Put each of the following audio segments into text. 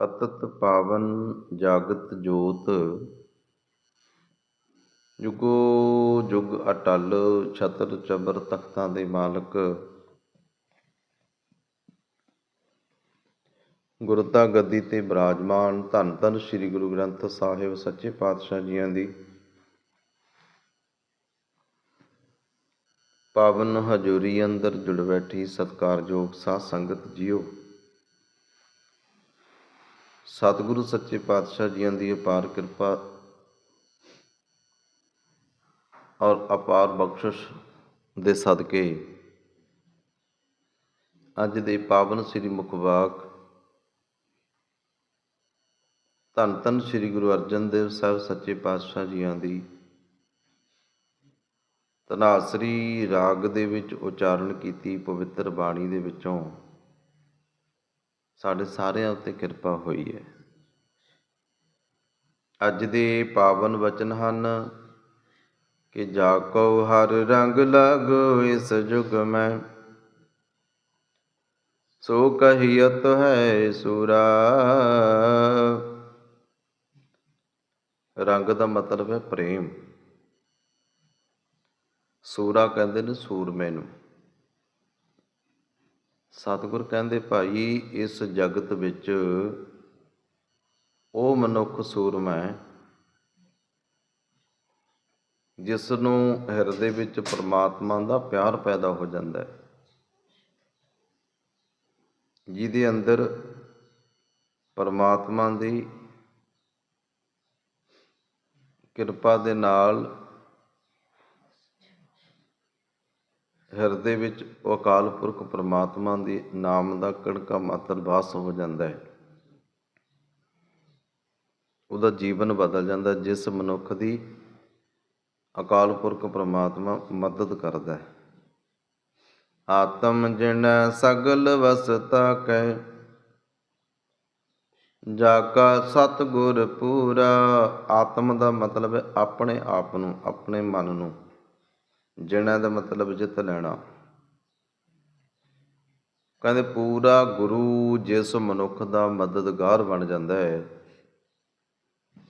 ਪਤਤ ਪਾਵਨ ਜਾਗਤ ਜੋਤ। ਜੁਗੋ ਜੁਗ ਅਟਲ ਛਤਰ ਚਬਰ ਤਖਤਾਂ ਦੇ ਮਾਲਕ। ਗੁਰਤਾ ਗੱਦੀ ਤੇ ਬਿਰਾਜਮਾਨ ਧੰਨ ਧੰਨ ਸ੍ਰੀ ਗੁਰੂ ਗ੍ਰੰਥ ਸਾਹਿਬ ਸੱਚੇ ਪਾਤਸ਼ਾਹ ਜੀਆਂ ਦੀ। ਪਾਵਨ ਹਜ਼ੂਰੀ ਅੰਦਰ ਜੁੜ ਬੈਠੀ ਸਤਿਕਾਰਯੋਗ ਸਾਧ ਸੰਗਤ ਜੀਓ। ਸਤਿਗੁਰੂ ਸੱਚੇ ਪਾਤਸ਼ਾਹ ਜੀਆਂ ਦੀ ਅਪਾਰ ਕਿਰਪਾ ਔਰ ਅਪਾਰ ਬਖਸ਼ਿਸ਼ ਦੇ ਸਦਕੇ ਅੱਜ ਦੇ ਪਾਵਨ ਸ੍ਰੀ ਮੁਖਵਾਕ ਧੰਨ ਧੰਨ ਸ੍ਰੀ ਗੁਰੂ ਅਰਜਨ ਦੇਵ ਸਾਹਿਬ ਸੱਚੇ ਪਾਤਸ਼ਾਹ ਜੀਆਂ ਦੀ। ਤਨਾਸਰੀ ਰਾਗ ਦੇ ਵਿੱਚ ਉਚਾਰਨ ਕੀਤੀ ਪਵਿੱਤਰ ਬਾਣੀ ਦੇ ਵਿੱਚੋਂ ਸਾਡੇ ਸਾਰਿਆਂ ਉੱਤੇ ਕਿਰਪਾ ਹੋਈ ਹੈ। ਅੱਜ ਦੇ ਪਾਵਨ ਵਚਨ ਹਨ ਕਿ ਜਾਕੋ ਹਰ ਰੰਗ ਲਾਗੋ ਇਸ ਜੁਗ ਮੈਂ। ਸੋ ਕਹੀਅਤ ਹੈ ਸੂਰਾ। ਰੰਗ ਦਾ ਮਤਲਬ ਹੈ ਪ੍ਰੇਮ। ਸੂਰਾ ਕਹਿੰਦੇ ਨੇ ਸੂਰਮੇ ਨੂੰ। ਸਤਿਗੁਰ ਕਹਿੰਦੇ, ਭਾਈ, ਇਸ ਜਗਤ ਵਿੱਚ ਉਹ ਮਨੁੱਖ ਸੂਰਮਾ ਹੈ ਜਿਸ ਨੂੰ ਹਿਰਦੇ ਵਿੱਚ ਪਰਮਾਤਮਾ ਦਾ ਪਿਆਰ ਪੈਦਾ ਹੋ ਜਾਂਦਾ ਹੈ। ਜਿਹਦੇ ਅੰਦਰ ਪਰਮਾਤਮਾ ਦੀ ਕਿਰਪਾ ਦੇ ਨਾਲ ਹਿਰਦੇ ਵਿੱਚ ਉਹ ਅਕਾਲ ਪੁਰਖ ਪਰਮਾਤਮਾ ਦੇ ਨਾਮ ਦਾ ਕੜਕਾ ਮਾਤਰ ਵਾਸ ਹੋ ਜਾਂਦਾ ਹੈ। ਉਹਦਾ ਜੀਵਨ ਬਦਲ ਜਾਂਦਾ ਜਿਸ ਮਨੁੱਖ ਦੀ ਅਕਾਲ ਪੁਰਖ ਪਰਮਾਤਮਾ ਮਦਦ ਕਰਦਾ ਹੈ। ਆਤਮ ਜਿਨ ਸਗਲ ਵਸਤਾ ਕੈ, ਜਾ ਕਾ ਸਤਗੁਰ ਪੂਰਾ। ਆਤਮ ਦਾ ਮਤਲਬ ਹੈ ਆਪਣੇ ਆਪ ਨੂੰ, ਆਪਣੇ ਮਨ ਨੂੰ। ਜਿਣਾ ਦਾ ਮਤਲਬ ਜਿੱਤ ਲੈਣਾ। ਕਹਿੰਦੇ, ਪੂਰਾ ਗੁਰੂ ਜਿਸ ਮਨੁੱਖ ਦਾ ਮਦਦਗਾਰ ਬਣ ਜਾਂਦਾ ਹੈ,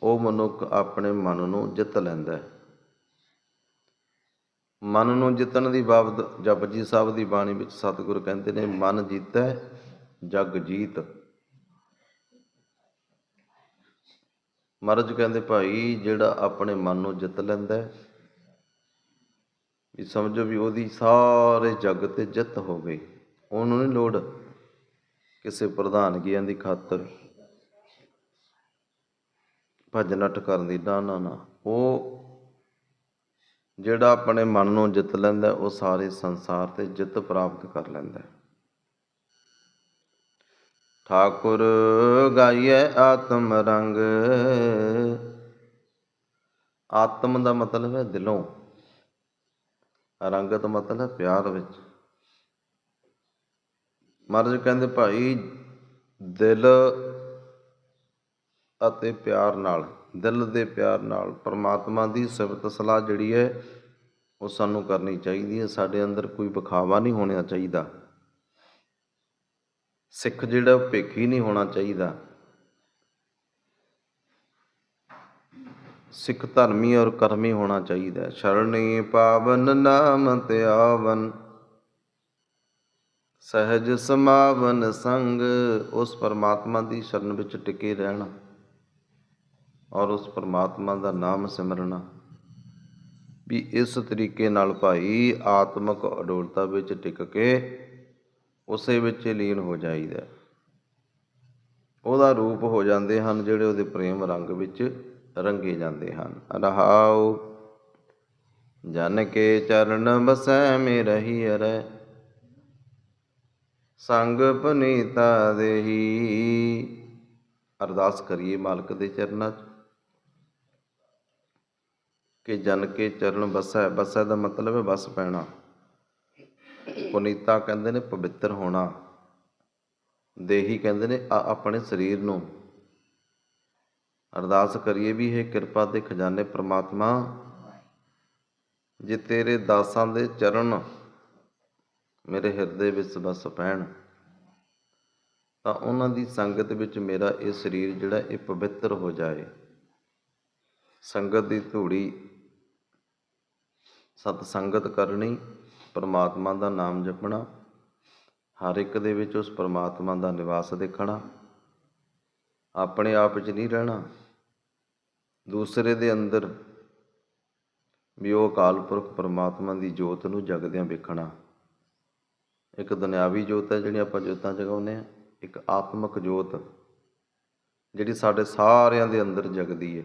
ਉਹ ਮਨੁੱਖ ਆਪਣੇ ਮਨ ਨੂੰ ਜਿੱਤ ਲੈਂਦਾ ਹੈ। ਮਨ ਨੂੰ ਜਿੱਤਣ ਦੀ ਬਾਬਤ ਜਪਜੀ ਸਾਹਿਬ ਦੀ ਬਾਣੀ ਵਿੱਚ ਸਤਿਗੁਰ ਕਹਿੰਦੇ ਨੇ, ਮਨ ਜੀਤੈ, ਜਗ ਜੀਤ। ਮਹਾਰਾਜ ਕਹਿੰਦੇ, ਭਾਈ, ਜਿਹੜਾ ਆਪਣੇ ਮਨ ਨੂੰ ਜਿੱਤ ਲੈਂਦਾ ਹੈ ਵੀ ਸਮਝੋ ਵੀ ਉਹਦੀ ਸਾਰੇ ਜਗ ਤੇ ਜਿੱਤ ਹੋ ਗਈ। ਉਹਨੂੰ ਨਹੀਂ ਲੋੜ ਕਿਸੇ ਪ੍ਰਧਾਨਗੀਆਂ ਦੀ ਖਾਤਰ ਭੱਜ ਨੱਠ ਕਰਨ ਦੀ, ਨਾ ਨਾ ਨਾ। ਉਹ ਜਿਹੜਾ ਆਪਣੇ ਮਨ ਨੂੰ ਜਿੱਤ ਲੈਂਦਾ, ਉਹ ਸਾਰੇ ਸੰਸਾਰ ਤੇ ਜਿੱਤ ਪ੍ਰਾਪਤ ਕਰ ਲੈਂਦਾ। ਠਾਕੁਰ ਗਾਈਏ ਆਤਮ ਰੰਗ। ਆਤਮ ਦਾ ਮਤਲਬ ਹੈ ਦਿਲੋਂ। ਰੰਗਤ ਮਤਲਬ ਹੈ ਪਿਆਰ ਵਿੱਚ। ਮਹਾਰਾਜ ਕਹਿੰਦੇ, ਭਾਈ, ਦਿਲ ਅਤੇ ਪਿਆਰ ਨਾਲ, ਦਿਲ ਦੇ ਪਿਆਰ ਨਾਲ ਪਰਮਾਤਮਾ ਦੀ ਸਿਫਤ ਸਲਾਹ ਜਿਹੜੀ ਹੈ, ਉਹ ਸਾਨੂੰ ਕਰਨੀ ਚਾਹੀਦੀ ਹੈ। ਸਾਡੇ ਅੰਦਰ ਕੋਈ ਵਿਖਾਵਾ ਨਹੀਂ ਹੋਣਾ ਚਾਹੀਦਾ। ਸਿੱਖ ਜਿਹੜਾ ਭੇਖੀ ਨਹੀਂ ਹੋਣਾ ਚਾਹੀਦਾ। ਸਿੱਖ ਧਰਮੀ ਔਰ ਕਰਮੀ ਹੋਣਾ ਚਾਹੀਦਾ ਸ਼ਰਣੀ ਪਾਵਨ ਨਾਮ ਤੇ ਸਹਿਜ ਸਮਾਵਨ ਸੰਗ, ਉਸ ਪਰਮਾਤਮਾ ਦੀ ਸ਼ਰਨ ਵਿੱਚ ਟਿਕੇ ਰਹਿਣਾ ਔਰ ਉਸ ਪਰਮਾਤਮਾ ਦਾ ਨਾਮ ਸਿਮਰਨਾ। ਵੀ ਇਸ ਤਰੀਕੇ ਨਾਲ ਭਾਈ ਆਤਮਿਕ ਅਡੋਲਤਾ ਵਿੱਚ ਟਿਕ ਕੇ ਉਸੇ ਵਿੱਚ ਲੀਨ ਹੋ ਜਾਈਦਾ ਉਹਦਾ ਰੂਪ ਹੋ ਜਾਂਦੇ ਹਨ ਜਿਹੜੇ ਉਹਦੇ ਪ੍ਰੇਮ ਰੰਗ ਵਿੱਚ ਰੰਗੇ ਜਾਂਦੇ ਹਨ। ਰਹਾਉ, ਜਨ ਕੇ ਚਰਨ ਬਸੈ ਮੇ ਰਹੀ ਅਰੈ, ਸੰਗ ਪਨੀਤਾ ਦੇਹੀ। ਅਰਦਾਸ ਕਰੀਏ ਮਾਲਕ ਦੇ ਚਰਨਾਂ 'ਚ ਕਿ ਜਨ ਕੇ ਚਰਨ ਬਸੈ ਬਸੈ ਦਾ ਮਤਲਬ ਹੈ ਬਸ ਪੈਣਾ। ਪੁਨੀਤਾ ਕਹਿੰਦੇ ਨੇ ਪਵਿੱਤਰ ਹੋਣਾ। ਦੇਹੀ ਕਹਿੰਦੇ ਨੇ ਆ- ਆਪਣੇ ਸਰੀਰ ਨੂੰ ਅਰਦਾਸ ਕਰੀਏ ਵੀ ਇਹ ਕਿਰਪਾ ਦੇ ਖਜ਼ਾਨੇ ਪ੍ਰਮਾਤਮਾ, ਜੇ ਤੇਰੇ ਦਾਸਾਂ ਦੇ ਚਰਨ ਮੇਰੇ ਹਿਰਦੇ ਵਿੱਚ ਬਸ ਪੈਣ, ਤਾਂ ਉਹਨਾਂ ਦੀ ਸੰਗਤ ਵਿੱਚ ਮੇਰਾ ਇਹ ਸਰੀਰ ਜਿਹੜਾ ਇਹ ਪਵਿੱਤਰ ਹੋ ਜਾਏ। ਸੰਗਤ ਦੀ ਧੂੜੀ ਸਤ ਸੰਗਤ ਕਰਨੀ, ਪਰਮਾਤਮਾ ਦਾ ਨਾਮ ਜਪਣਾ, ਹਰ ਇੱਕ ਦੇ ਵਿੱਚ ਉਸ ਪਰਮਾਤਮਾ ਦਾ ਨਿਵਾਸ ਦੇਖਣਾ, ਆਪਣੇ ਆਪ 'ਚ ਨਹੀਂ ਰਹਿਣਾ। ਦੂਸਰੇ ਦੇ ਅੰਦਰ ਵੀ ਉਹ ਅਕਾਲ ਪੁਰਖ ਪਰਮਾਤਮਾ ਦੀ ਜੋਤ ਨੂੰ ਜਗਦਿਆਂ ਵੇਖਣਾ। ਇੱਕ ਦੁਨਿਆਵੀ ਜੋਤ ਹੈ ਜਿਹੜੀ ਆਪਾਂ ਜੋਤਾਂ ਜਗਾਉਂਦੇ ਆ ਇੱਕ ਆਤਮਿਕ ਜੋਤ ਜਿਹੜੀ ਸਾਡੇ ਸਾਰਿਆਂ ਦੇ ਅੰਦਰ ਜਗਦੀ ਹੈ।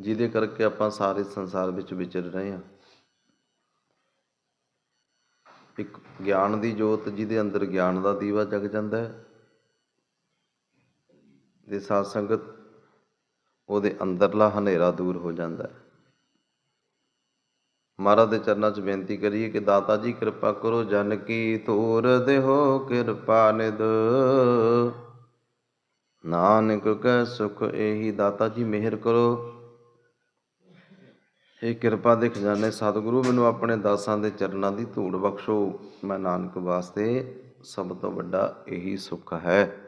ਜਿਹਦੇ ਕਰਕੇ ਆਪਾਂ ਸਾਰੇ ਸੰਸਾਰ ਵਿੱਚ ਵਿਚਰ ਰਹੇ ਹਾਂ। ਇੱਕ ਗਿਆਨ ਦੀ ਜੋਤ ਜਿਹਦੇ ਅੰਦਰ ਗਿਆਨ ਦਾ ਦੀਵਾ ਜਗ ਜਾਂਦਾ ਹੈ। ਦੇ ਸਾਧ ਸੰਗਤ ਉਹਦੇ ਅੰਦਰਲਾ ਹਨੇਰਾ ਦੂਰ ਹੋ ਜਾਂਦਾ ਹੈ। ਮਹਾਰਾਜ ਦੇ ਚਰਨਾਂ 'ਚ ਬੇਨਤੀ ਕਰੀਏ ਕਿ ਦਾਤਾ ਜੀ, ਕਿਰਪਾ ਕਰੋ, ਜਨ ਕੀ ਧੂਰ ਦੇਹੋ, ਕਿਰਪਾ ਨਿਦ ਨਾਨਕ ਕੈ ਸੁਖ ਇਹੀ ਦਾਤਾ ਜੀ ਮਿਹਰ ਕਰੋ। ਇਹ ਕਿਰਪਾ ਦੇ ਖਜ਼ਾਨੇ ਸਤਿਗੁਰੂ, ਮੈਨੂੰ ਆਪਣੇ ਦਾਸਾਂ ਦੇ ਚਰਨਾਂ ਦੀ ਧੂੜ ਬਖਸ਼ੋ। ਮੈਂ ਨਾਨਕ ਵਾਸਤੇ ਸਭ ਤੋਂ ਵੱਡਾ ਇਹੀ ਸੁੱਖ ਹੈ।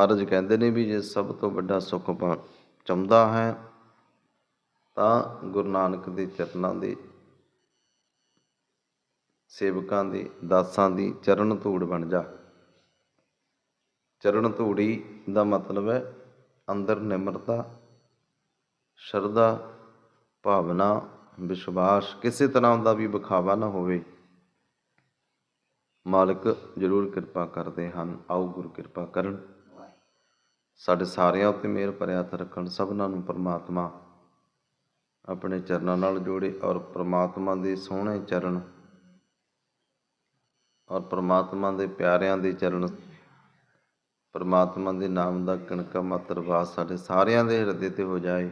ਮਹਾਰਾਜ ਕਹਿੰਦੇ ਨੇ ਵੀ ਜੇ ਸਭ ਤੋਂ ਵੱਡਾ ਸੁੱਖ ਪਾ ਚਾਹੁੰਦਾ ਹੈ, ਤਾਂ ਗੁਰੂ ਨਾਨਕ ਦੇ ਚਰਨਾਂ ਦੇ ਸੇਵਕਾਂ ਦੇ ਦਾਸਾਂ ਦੀ ਚਰਨ ਧੂੜ ਬਣ ਜਾ। ਚਰਨ ਧੂੜੀ ਦਾ ਮਤਲਬ ਹੈ ਅੰਦਰ ਨਿਮਰਤਾ, ਸ਼ਰਧਾ, ਭਾਵਨਾ, ਵਿਸ਼ਵਾਸ, ਕਿਸੇ ਤਰ੍ਹਾਂ ਦਾ ਵੀ ਵਿਖਾਵਾ ਨਾ ਹੋਵੇ। ਮਾਲਕ ਜ਼ਰੂਰ ਕਿਰਪਾ ਕਰਦੇ ਹਨ, ਆਓ ਗੁਰੂ ਕਿਰਪਾ ਕਰਨ। ਸਾਡੇ ਸਾਰਿਆਂ ਉੱਤੇ ਮਿਹਰ ਭਰਿਆ ਹੱਥ ਰੱਖਣ ਸਭਨਾਂ ਨੂੰ ਪਰਮਾਤਮਾ ਆਪਣੇ ਚਰਨਾਂ ਨਾਲ ਜੋੜੇ ਔਰ ਪਰਮਾਤਮਾ ਦੇ ਸੋਹਣੇ ਚਰਨ ਔਰ ਪਰਮਾਤਮਾ ਦੇ ਪਿਆਰਿਆਂ ਦੇ ਚਰਨ ਪਰਮਾਤਮਾ ਦੇ ਨਾਮ ਦਾ ਕਣਕਾ ਮਾਤਰ ਵਾਸ ਸਾਡੇ ਸਾਰਿਆਂ ਦੇ ਹਿਰਦੇ ਤੇ ਹੋ ਜਾਏ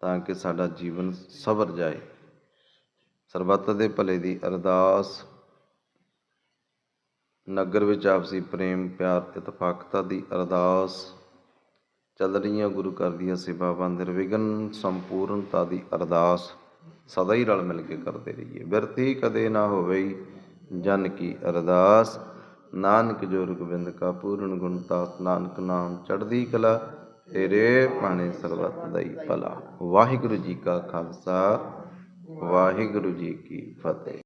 ਤਾਂ ਕਿ ਸਾਡਾ ਜੀਵਨ ਸਵਰ ਜਾਏ। ਸਰਬੱਤ ਦੇ ਭਲੇ ਦੀ ਅਰਦਾਸ ਨਗਰ ਵਿੱਚ ਆਪਸੀ ਪ੍ਰੇਮ, ਪਿਆਰ ਇਤਫਾਕਤਾ ਦੀ ਅਰਦਾਸ ਚੱਲ ਰਹੀਆਂ ਗੁਰੂ ਘਰ ਦੀਆਂ ਸੇਵਾਵਾਂ ਨਿਰਵਿਘਨ ਸੰਪੂਰਨਤਾ ਦੀ ਅਰਦਾਸ ਸਦਾ ਹੀ ਰਲ ਮਿਲ ਕੇ ਕਰਦੇ ਰਹੀਏ। ਬਿਰਤੀ ਕਦੇ ਨਾ ਹੋਵੇ ਜਨ ਕੀ ਅਰਦਾਸ। ਨਾਨਕ ਜੋ ਰੁਗਵਿੰਦ ਕਾ ਪੂਰਨ ਗੁਣਤਾ ਨਾਨਕ ਨਾਮ ਚੜ੍ਹਦੀ ਕਲਾ, ਤੇਰੇ ਪਾਣੇ ਸਰਬੱਤ ਦਾ ਭਲਾ। ਵਾਹਿਗੁਰੂ ਜੀ ਕਾ ਖਾਲਸਾ, ਵਾਹਿਗੁਰੂ ਜੀ ਕੀ ਫਤਿਹ।